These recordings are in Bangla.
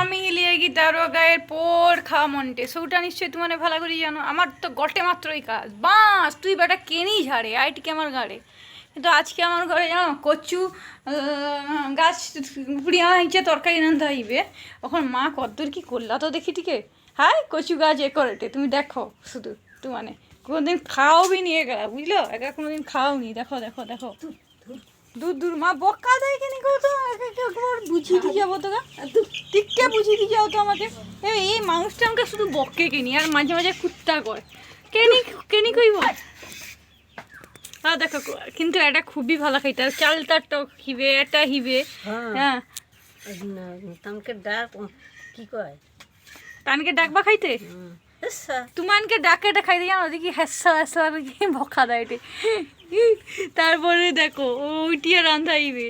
আমি লিয়েগি তারো গায়ের পর খাওয়া মনটে। সৌটা নিশ্চয়ই তোমার ভালো করে জানো। আমার তো গটে মাত্রই কাজ। বাস, তুই বেটা কেনি ঝাড়ে? আইটিকে আমার ঘাড়ে? কিন্তু আজকে আমার ঘরে জানো, কচু গাছ, পুড়িয়া হয়েছে তরকারি রান্ধা হইবে। এখন মা কদ্দূর কি করলা? তো দেখি টিকে। হাই, কচু গাছ এ করেটে তুমি দেখো শুধু তু মানে। কোনোদিন খাও বি নিয়ে গেলা, বুঝলো? একা কোনোদিন খাও নি। দেখো দেখো দেখো। দূর দূর মা বকা দেয় কেন কেউ তো? একবার বুঝিয়ে দিয়ে যাব তো গা টিককে বুঝিয়ে দিয়ে যাও তো আমাকে। এই মানুষটা আমাকে শুধু বকে কেনি আর মাঝে মাঝে কুত্তা কর। কেনি কেনি কইব? হ্যাঁ দেখো কিন্তু এটা খুবই ভালো খাইতে আর চালটা টক হিবে এটা হিবে। হ্যাঁ। হ্যাঁ। তোমাকে ডাক কি কয়? তানকে ডাকবা খাইতে? তোমানকে ডাকে এটা খাইতে জানো? দেখি আর কি বকা দেয় এটে। তারপরে দেখো ওইটিয়া রান্ধাইবে।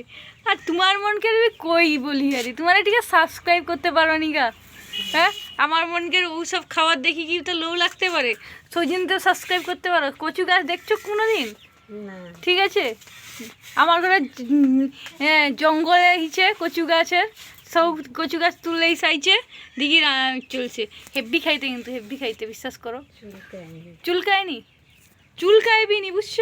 আর তোমার মনকে আমি কই বলি আরে? তোমার এটিকে সাবস্ক্রাইব করতে পারো নি গা। হ্যাঁ? আমার মনকে ওসব খাবার দেখি কি তো লো লাগতে পারে? সেই তো সাবস্ক্রাইব করতে পারো। কচু গাছ দেখছ কোনো দিন ঠিক আছে? আমার ঘরে হ্যাঁ, জঙ্গলে হিছে কচু গাছের। সব কচু গাছ তুললেই সাইছে। দিঘি চলছে। হেব্বি খাইতে কিন্তু হেব্বি খাইতে বিশ্বাস করো। চুলকায়নি। চুলকাইবি নি বুঝছ?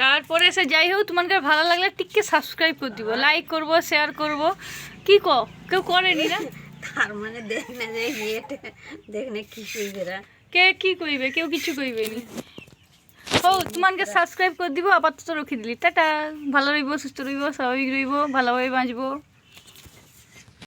তারপরে সে যাই হোক তোমাকে ভালো লাগলে টিককে সাবস্ক্রাইব করে দিব লাইক করব শেয়ার করব। কি ক? কেউ করেনি না? তার মানে দেখ না যে ইয়েটা দেখ না কি কইবে কে কি কইবে? কেউ কিছু কইবে নি। ও তোমাকে সাবস্ক্রাইব করে দিব আপাতত রখি দিলি। টাটা। ভালো রইব সুস্থ রইব স্বাভাবিক রইব ভালোভাবে বাঁচবো।